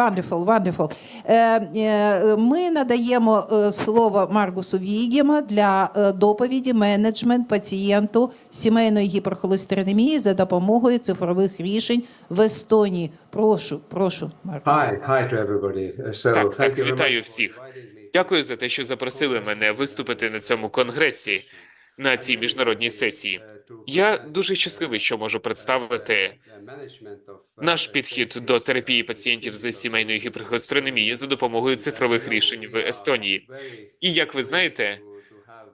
Wonderful, wonderful. Е, е, Ми надаємо е, слово Маргусу Вігема для доповіді менеджмент пацієнту сімейної гіперхолестеринемії за допомогою цифрових рішень в Естонії. Прошу, прошу, Маргус. Hi, hi to everybody. So, Так, thank так, you вітаю всіх. Дякую за те, що запросили мене виступити на цьому конгресі на цій міжнародній сесії. Я дуже щасливий, що можу представити наш підхід до терапії пацієнтів з сімейною гіперхолестеринемією за допомогою цифрових рішень в Естонії. І як ви знаєте,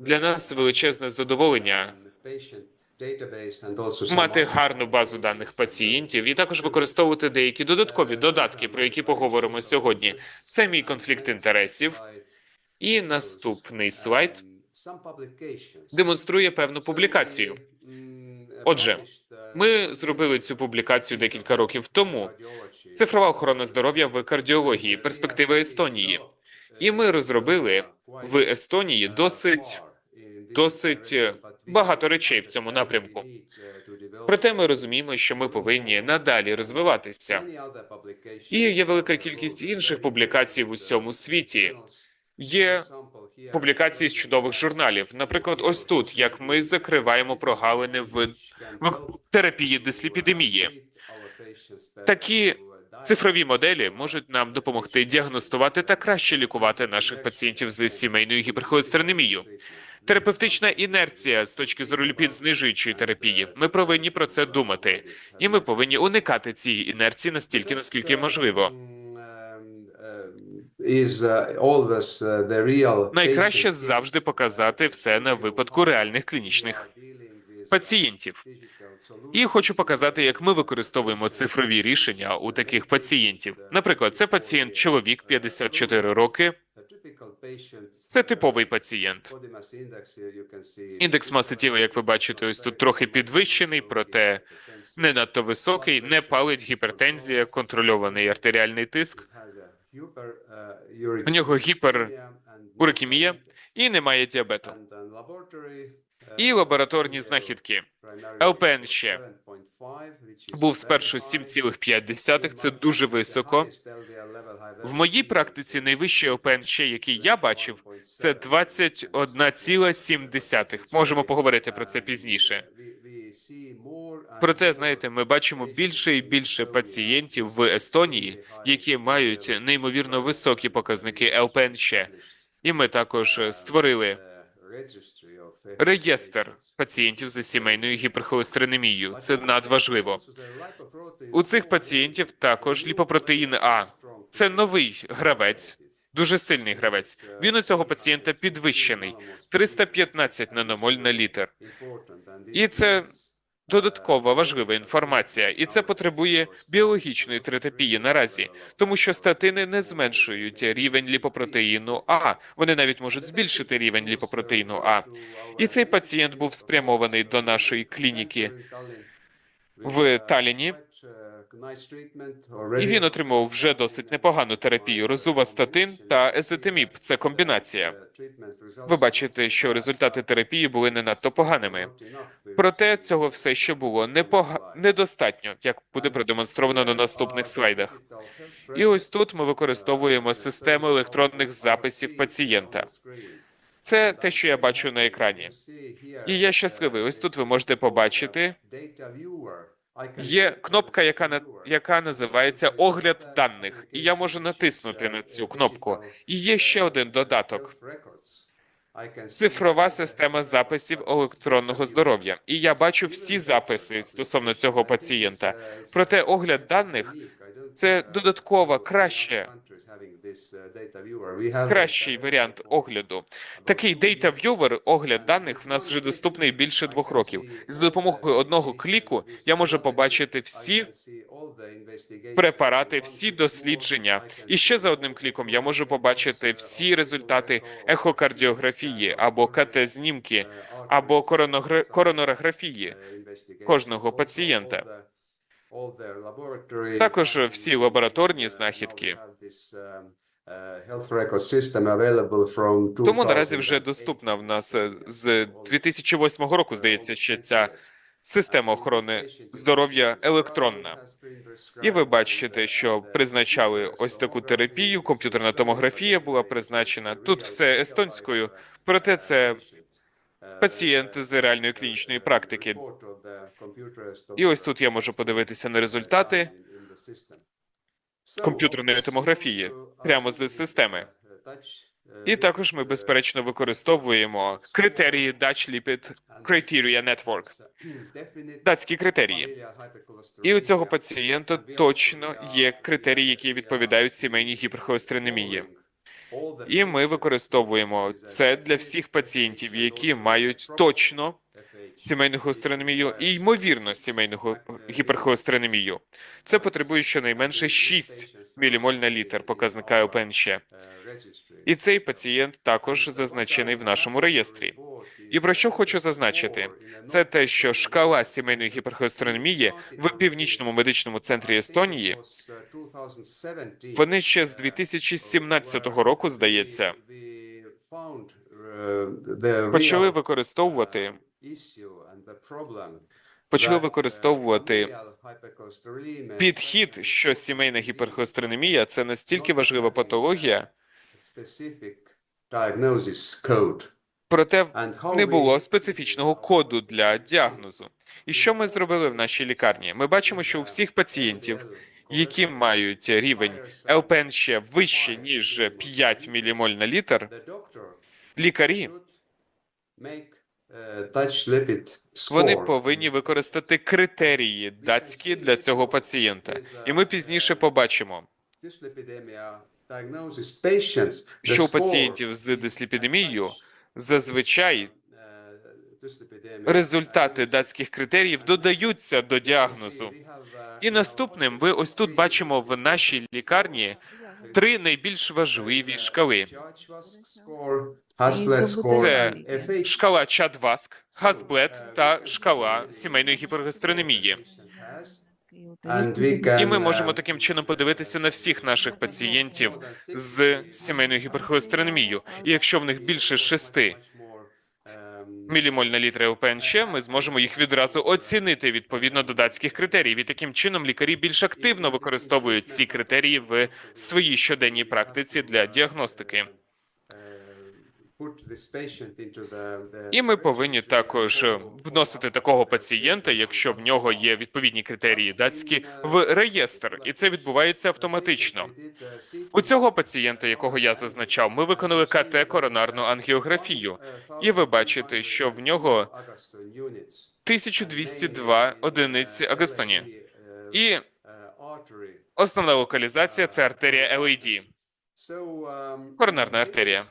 для нас величезне задоволення мати гарну базу даних пацієнтів і також використовувати деякі додаткові додатки, про які поговоримо сьогодні. Це мій конфлікт інтересів. І наступний слайд демонструє певну публікацію. Отже, Ми зробили цю публікацію декілька років тому. Цифрова охорона здоров'я в кардіології, перспектива Естонії. І ми розробили в Естонії досить досить багато речей в цьому напрямку. Проте ми розуміємо, що ми повинні надалі розвиватися. І є велика кількість інших публікацій в усьому світі. Є публікації з чудових журналів. Наприклад, ось тут як ми закриваємо прогалини в, в терапії дисліпідемії. Такі цифрові моделі можуть нам допомогти діагностувати та краще лікувати наших пацієнтів з сімейною гіперхолестеринемією. Терапевтична інерція з точки зору ліпід знижуючої терапії. Ми повинні про це думати, і ми повинні уникати цієї інерції настільки, наскільки можливо. Найкраще завжди показати все на випадку реальних клінічних пацієнтів. І хочу показати, як ми використовуємо цифрові рішення у таких пацієнтів. Наприклад, це пацієнт чоловік 54 роки. Це типовий пацієнт. Індекс маси тіла, як ви бачите, ось тут трохи підвищений, проте не надто високий, не палить гіпертензія, контрольований артеріальний тиск. У нього Урикемія і немає діабету. І лабораторні знахідки. ЛПН ще був спершу 7,5, це дуже високо. В моїй практиці найвищий ЛПН ще, який я бачив, це 21,7. Можемо поговорити про це пізніше. Проте, знаєте, ми бачимо більше і більше пацієнтів в Естонії, які мають неймовірно високі показники ЛПН ще. І ми також створили реєстр пацієнтів з сімейною гіперхолестеринемією. Це надважливо. У цих пацієнтів також ліпопротеїн А. Це новий гравець, дуже сильний гравець. Він у цього пацієнта підвищений 315 наномоль на літр. І це додаткова важлива інформація, і це потребує біологічної терапії наразі, тому що статини не зменшують рівень ліпопротеїну А. Вони навіть можуть збільшити рівень ліпопротеїну А. І цей пацієнт був спрямований до нашої клініки в Таліні. І він отримав вже досить непогану терапію розувастатин та езетиміб. Це комбінація. Ви бачите, що результати терапії були не надто поганими. Проте цього все ще було непога... недостатньо, як буде продемонстровано на наступних слайдах. І ось тут ми використовуємо систему електронних записів пацієнта. Це те, що я бачу на екрані. І я щасливий. Ось тут ви можете побачити. Є кнопка, яка на яка називається огляд даних, і я можу натиснути на цю кнопку. І є ще один додаток: цифрова система записів електронного здоров'я. І я бачу всі записи стосовно цього пацієнта. Проте огляд даних це додатково краще. Кращий варіант огляду. Такий Data Viewer, огляд даних в нас вже доступний більше двох років. З допомогою одного кліку я можу побачити всі препарати, всі дослідження. І ще за одним кліком я можу побачити всі результати ехокардіографії або КТ-знімки, або короногра- коронарографії кожного пацієнта. Також всі лабораторні знахідки. Тому наразі вже доступна в нас з 2008 року, здається, ще ця система охорони здоров'я електронна. І ви бачите, що призначали ось таку терапію. Комп'ютерна томографія була призначена. Тут все естонською, проте це пацієнти з реальної клінічної практики. І ось тут я можу подивитися на результати комп'ютерної томографії прямо з системи. І також ми безперечно використовуємо критерії Dutch Lipid Criteria Network, датські критерії. І у цього пацієнта точно є критерії, які відповідають сімейній гіперхолестеринемії. І ми використовуємо це для всіх пацієнтів, які мають точно сімейну холестеринемію і ймовірно сімейну гіперхолестеринемію. Це потребує щонайменше 6 мілімоль на літр показника ОПНЩ. І цей пацієнт також зазначений в нашому реєстрі. І про що хочу зазначити? Це те, що шкала сімейної гіперхолестеринемії в північному медичному центрі Естонії вони ще з 2017 року, здається, почали використовувати почали використовувати підхід, що сімейна гіперхолестеринемія – це настільки важлива патологія, проте не було специфічного коду для діагнозу. І що ми зробили в нашій лікарні? Ми бачимо, що у всіх пацієнтів, які мають рівень ЛПН ще вище ніж 5 мілімоль на літр, лікарі вони повинні використати критерії датські для цього пацієнта. І ми пізніше побачимо, що у пацієнтів з дисліпідемією зазвичай результати датських критеріїв додаються до діагнозу. І наступним ви ось тут бачимо в нашій лікарні три найбільш важливі шкали. Це шкала Чад-Васк, Газблет та шкала сімейної гіпергастрономії. І ми можемо таким чином подивитися на всіх наших пацієнтів з сімейною гіперхолестеринемією. І якщо в них більше 6 мілімоль на літр ЛПНЧ, ми зможемо їх відразу оцінити відповідно до датських критеріїв. І таким чином лікарі більш активно використовують ці критерії в своїй щоденній практиці для діагностики. І ми повинні також вносити такого пацієнта, якщо в нього є відповідні критерії датські, в реєстр, і це відбувається автоматично. У цього пацієнта, якого я зазначав, ми виконали КТ коронарну ангіографію, і ви бачите, що в нього 1202 одиниці агостоні. І основна локалізація це артерія LAD. Коронарна артерія.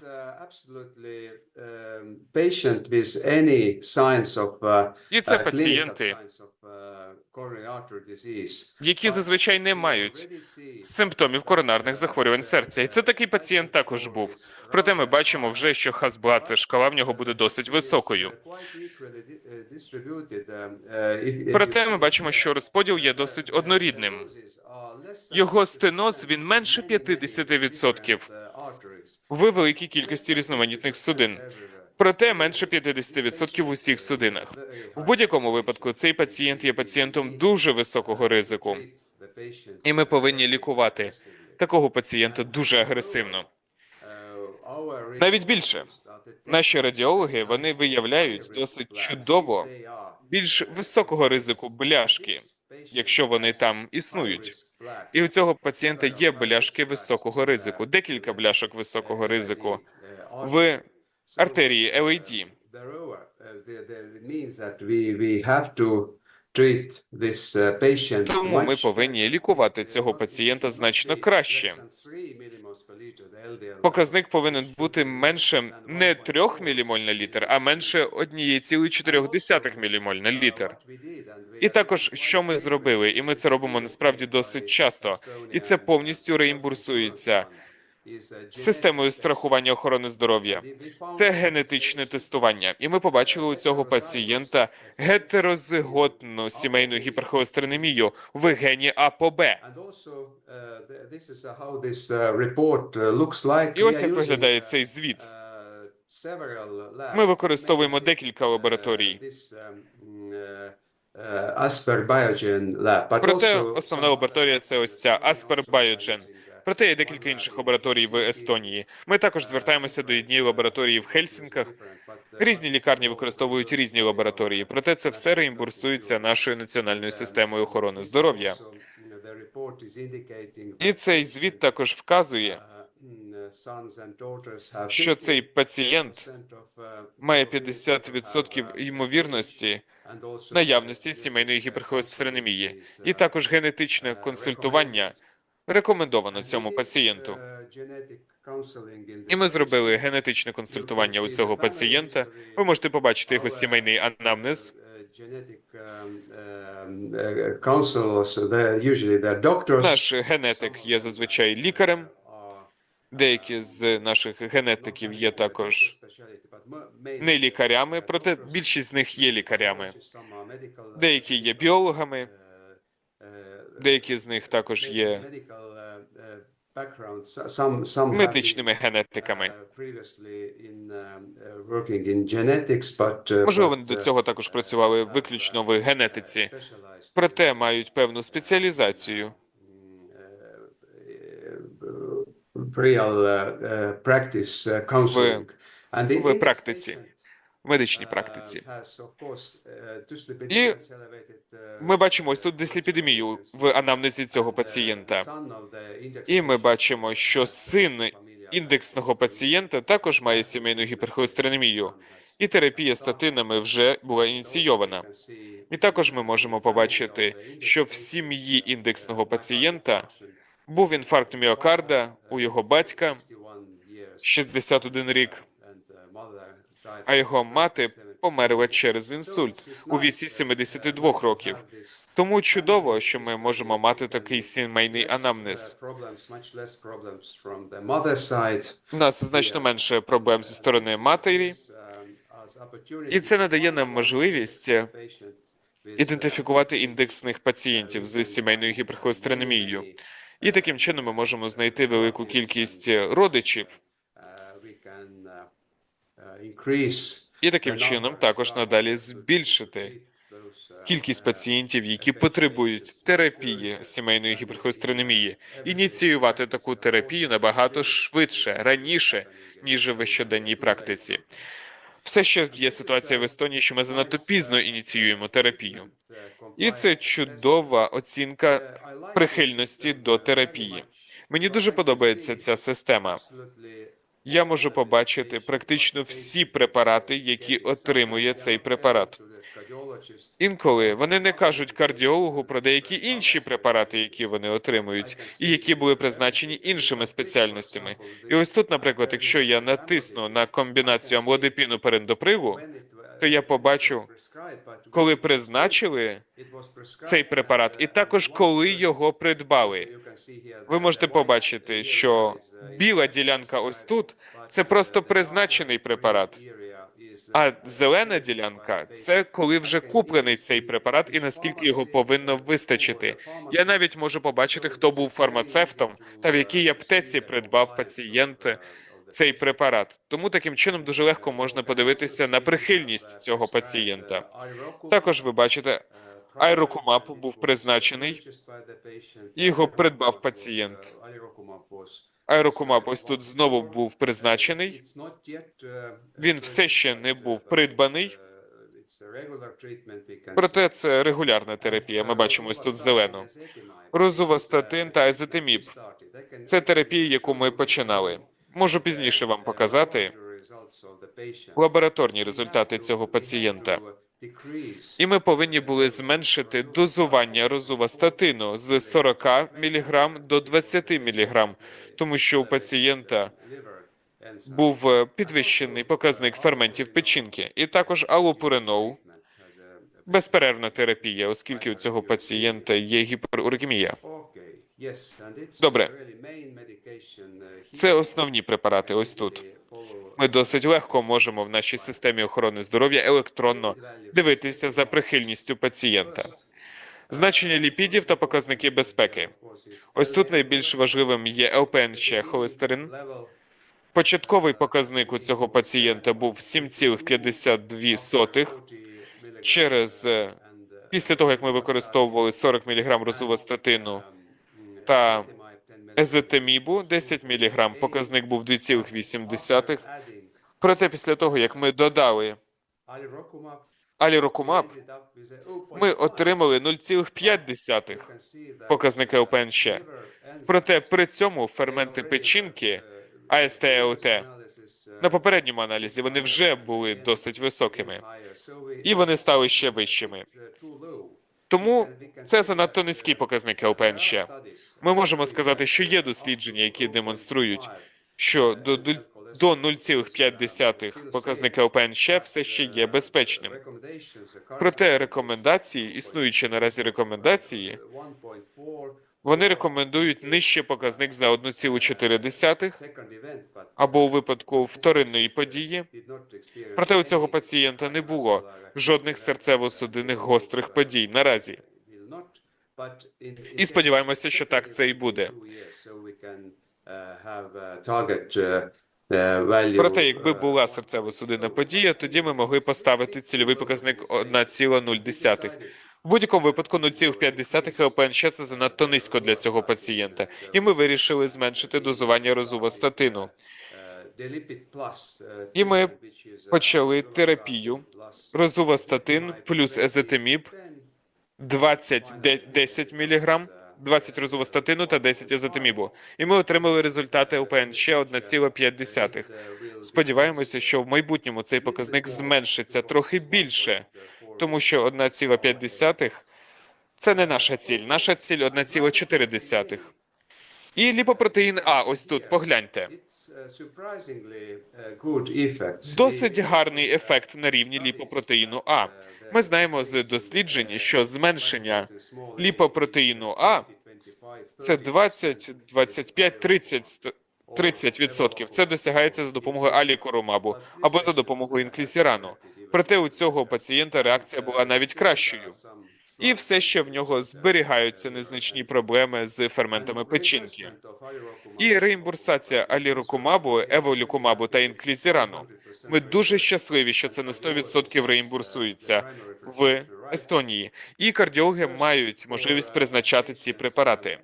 І це пацієнти, які зазвичай не мають симптомів коронарних захворювань серця. І це такий пацієнт також був. Проте ми бачимо вже, що хазблат шкала в нього буде досить високою. Проте ми бачимо, що розподіл є досить однорідним. Його стеноз він менше 50% в великій кількості різноманітних судин. Проте менше 50% в усіх судинах. В будь-якому випадку цей пацієнт є пацієнтом дуже високого ризику, і ми повинні лікувати такого пацієнта дуже агресивно. Навіть більше наші радіологи вони виявляють досить чудово більш високого ризику бляшки, якщо вони там існують. І у цього пацієнта є бляшки високого ризику, декілька бляшок високого ризику в артерії LAD. Тому ми повинні лікувати цього пацієнта значно краще. Показник повинен бути менше не 3 мілімоль на літр, а менше 1,4 мілімоль на літр. І також, що ми зробили, і ми це робимо насправді досить часто, і це повністю реімбурсується системою страхування охорони здоров'я. Це генетичне тестування, і ми побачили у цього пацієнта гетерозиготну сімейну гіперхолестеринемію в гені А по Б. І ось як виглядає цей звіт. Ми використовуємо декілька лабораторій. Проте основна лабораторія це ось ця Asper Biogen. Проте є декілька інших лабораторій в Естонії. Ми також звертаємося до однієї лабораторії в Хельсінках. Різні лікарні використовують різні лабораторії, проте це все реімбурсується нашою національною системою охорони здоров'я. І цей звіт також вказує, що цей пацієнт має 50% ймовірності наявності сімейної гіперхолестеринемії, і також генетичне консультування рекомендовано цьому пацієнту. І ми зробили генетичне консультування у цього пацієнта. Ви можете побачити його сімейний анамнез. Наш генетик є зазвичай лікарем. Деякі з наших генетиків є також не лікарями, проте більшість з них є лікарями. Деякі є біологами, деякі з них також є медичними генетиками. Можливо, вони до цього також працювали виключно в генетиці, проте мають певну спеціалізацію. в практиці, в медичній практиці. І Ми бачимо ось тут дисліпідемію в анамнезі цього пацієнта. І ми бачимо, що син індексного пацієнта також має сімейну гіперхолестеринемію, і терапія статинами вже була ініційована. І також ми можемо побачити, що в сім'ї індексного пацієнта був інфаркт міокарда у його батька 61 рік, а його мати померла через інсульт у віці 72 років. Тому чудово, що ми можемо мати такий сімейний анамнез. У нас значно менше проблем зі сторони матері, і це надає нам можливість ідентифікувати індексних пацієнтів з сімейною гіперхолестеринемією. І таким чином ми можемо знайти велику кількість родичів, і таким чином також надалі збільшити кількість пацієнтів, які потребують терапії сімейної гіперхолестеринемії, ініціювати таку терапію набагато швидше, раніше, ніж в щоденній практиці. Все ще є ситуація в Естонії, що ми занадто пізно ініціюємо терапію, і це чудова оцінка прихильності до терапії. Мені дуже подобається ця система. Я можу побачити практично всі препарати, які отримує цей препарат. Інколи вони не кажуть кардіологу про деякі інші препарати, які вони отримують, і які були призначені іншими спеціальностями. І ось тут, наприклад, якщо я натисну на комбінацію амлодипіну перендоприву, то я побачу, коли призначили цей препарат, і також коли його придбали. Ви можете побачити, що біла ділянка ось тут це просто призначений препарат. А зелена ділянка це коли вже куплений цей препарат і наскільки його повинно вистачити. Я навіть можу побачити, хто був фармацевтом та в якій аптеці придбав пацієнт цей препарат. Тому таким чином дуже легко можна подивитися на прихильність цього пацієнта. Також ви бачите, Айрокумаб був призначений, і його придбав пацієнт. Айрокумаб ось тут знову був призначений. Він все ще не був придбаний. Проте це регулярна терапія. Ми бачимо ось тут зелену. Розувастатин та езетиміб. Це терапія, яку ми починали. Можу пізніше вам показати лабораторні результати цього пацієнта. І ми повинні були зменшити дозування розувастатину з 40 мг до 20 мг, тому що у пацієнта був е, підвищений показник ферментів печінки, і також алопуринол, безперервна терапія, оскільки у цього пацієнта є гіперургемія. Добре. Це основні препарати. Ось тут ми досить легко можемо в нашій системі охорони здоров'я електронно дивитися за прихильністю пацієнта. Значення ліпідів та показники безпеки. Ось тут найбільш важливим є ЛПНЧ холестерин. Початковий показник у цього пацієнта був 7,52 через е, Після того, як ми використовували 40 мг розувастатину та езетемібу 10 мг, показник був 2,8. Проте після того, як ми додали алірокумаб, ми отримали 0,5 показника ЛПНШ. Проте при цьому ферменти печінки АСТ і на попередньому аналізі вони вже були досить високими, і вони стали ще вищими. Тому це занадто низький показник ЛПНШ. Ми можемо сказати, що є дослідження, які демонструють, що до, до, до 0,5 показника ЛПНШ все ще є безпечним. Проте рекомендації, існуючі наразі рекомендації, вони рекомендують нижче показник за 1,4 або у випадку вторинної події. Проте у цього пацієнта не було жодних серцево-судинних гострих подій наразі. І сподіваємося, що так це і буде. Проте, якби була серцево-судинна подія, тоді ми могли поставити цільовий показник 1,0. В будь-якому випадку 0,5 ЛПНШ – це занадто низько для цього пацієнта, і ми вирішили зменшити дозування розувастатину. І ми почали терапію Розувастатин плюс езетеміб 20 де- 10 мг, 20 розувастатину та 10 езетемібу. І ми отримали результати ЛПНШ 1,5. Сподіваємося, що в майбутньому цей показник зменшиться трохи більше, тому що 1,5 – це не наша ціль. Наша ціль 1,4. І ліпопротеїн А, ось тут, погляньте. Досить гарний ефект на рівні ліпопротеїну А. Ми знаємо з досліджень, що зменшення ліпопротеїну А це 20, 25, 30 30%. Це досягається за допомогою алікоромабу або за допомогою інклісірану. Проте у цього пацієнта реакція була навіть кращою. І все ще в нього зберігаються незначні проблеми з ферментами печінки. І реімбурсація алірукумабу, еволюкумабу та інклізірану. Ми дуже щасливі, що це на 100% реімбурсується в Естонії, і кардіологи мають можливість призначати ці препарати.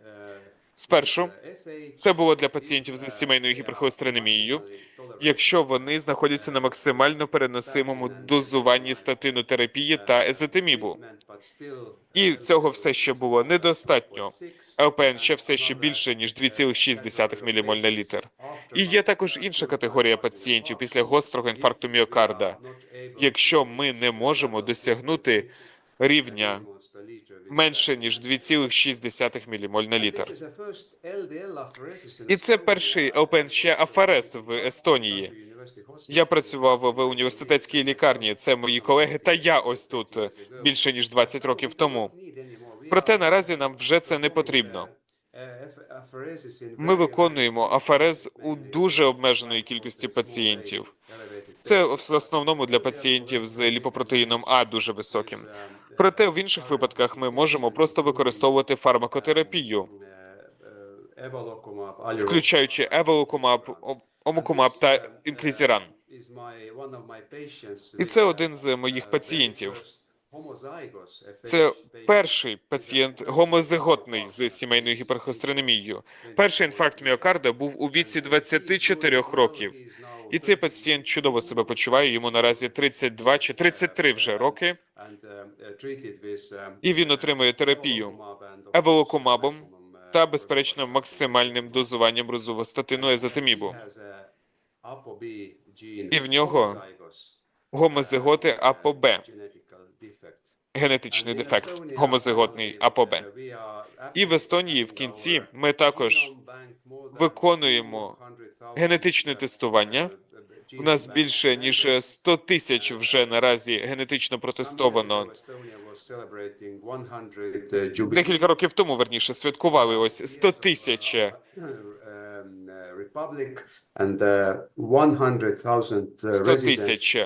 Спершу це було для пацієнтів з сімейною гіперхолестеринемією, якщо вони знаходяться на максимально переносимому дозуванні статинотерапії та езетемібу. І цього все ще було недостатньо. ЛПН ще все ще більше ніж 2,6 ммоль на літр. І є також інша категорія пацієнтів після гострого інфаркту міокарда. Якщо ми не можемо досягнути рівня менше ніж 2,6 ммоль на літр. І це перший ЛПНШ Афарес в Естонії. Я працював в університетській лікарні. Це мої колеги та я ось тут більше ніж 20 років тому. Проте наразі нам вже це не потрібно. Ми виконуємо аферез у дуже обмеженої кількості пацієнтів. Це в основному для пацієнтів з ліпопротеїном А дуже високим. Проте в інших випадках ми можемо просто використовувати фармакотерапію, включаючи еволокумаб, ом- омокумаб та інклізіран. І це один з моїх пацієнтів. Це перший пацієнт гомозиготний з сімейною гіперхолестеринемією. Перший інфаркт міокарда був у віці 24 років. І цей пацієнт чудово себе почуває. Йому наразі 32 чи 33 вже роки. І він отримує терапію еволокумабом та, безперечно, максимальним дозуванням розувостатину езотемібу. І в нього Гомозиготи А по Б, генетичний дефект, гомозиготний А по Б. І в Естонії в кінці ми також виконуємо генетичне тестування. У нас більше ніж 100 тисяч вже наразі генетично протестовано. Декілька років тому, верніше, святкували ось 100 тисяч 100 тисяч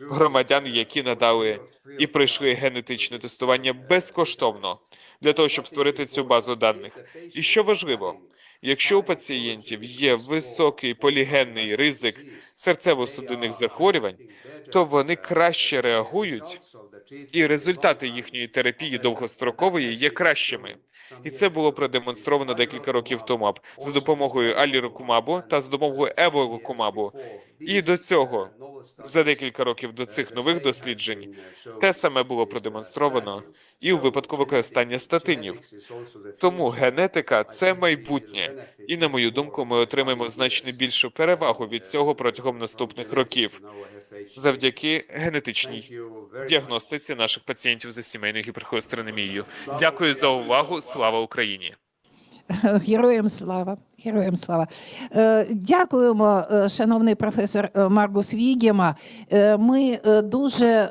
громадян, які надали і пройшли генетичне тестування безкоштовно для того, щоб створити цю базу даних. І що важливо, якщо у пацієнтів є високий полігенний ризик серцево-судинних захворювань, то вони краще реагують і результати їхньої терапії довгострокової є кращими. І це було продемонстровано декілька років тому за допомогою алірокумабу та за допомогою еволокумабу. І до цього, за декілька років до цих нових досліджень, те саме було продемонстровано і у випадку використання статинів. Тому генетика це майбутнє, і на мою думку, ми отримаємо значно більшу перевагу від цього протягом наступних років завдяки генетичній діагностиці наших пацієнтів за сімейною гіперхолестеринемією. Дякую за увагу. Слава Україні! Героям слава, героям слава. Е, Дякуємо, е, шановний професор е, Маргус Вігема. Ми дуже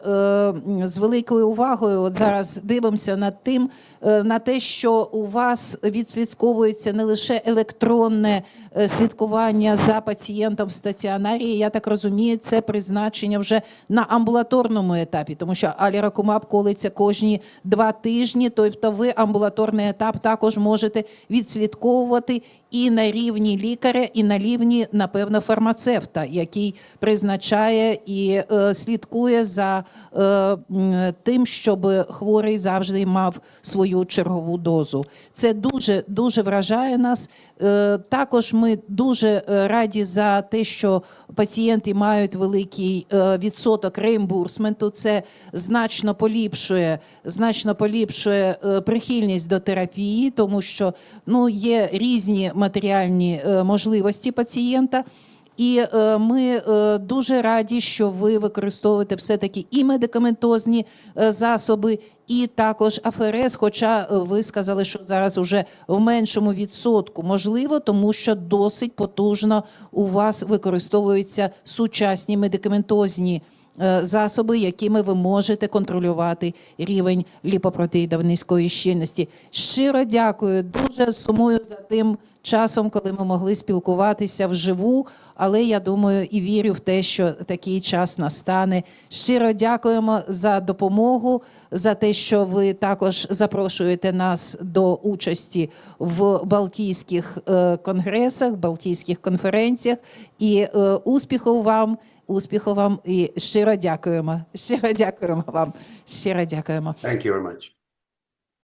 з великою увагою от зараз дивимося над тим, на те, що у вас відслідковується не лише електронне е, слідкування за пацієнтом в стаціонарі. Я так розумію, це призначення вже на амбулаторному етапі, тому що аліракумаб колиться кожні два тижні. Тобто, ви амбулаторний етап також можете відслідковувати і на рівні лікаря, і на рівні, напевно, фармацевта, який призначає і е, слідкує за е, тим, щоб хворий завжди мав свою чергову дозу. Це дуже дуже вражає нас. Е, Також ми дуже е, раді за те, що пацієнти мають великий е, відсоток реімбурсменту. Це значно поліпшує, значно поліпшує прихильність до терапії, тому що ну є різні матеріальні можливості пацієнта. І е, ми е, дуже раді, що ви використовуєте все-таки і медикаментозні е, засоби, і також АФРС. Хоча ви сказали, що зараз уже в меншому відсотку можливо, тому що досить потужно у вас використовуються сучасні медикаментозні засоби, якими ви можете контролювати рівень ліпопротеїдів низької щільності. Щиро дякую. Дуже сумую за тим часом, коли ми могли спілкуватися вживу. Але я думаю і вірю в те, що такий час настане. Щиро дякуємо за допомогу, за те, що ви також запрошуєте нас до участі в Балтійських е, конгресах, Балтійських конференціях. І е, успіху вам, успіху вам і щиро дякуємо. Щиро дякуємо вам. Щиро дякуємо. Thank you very much.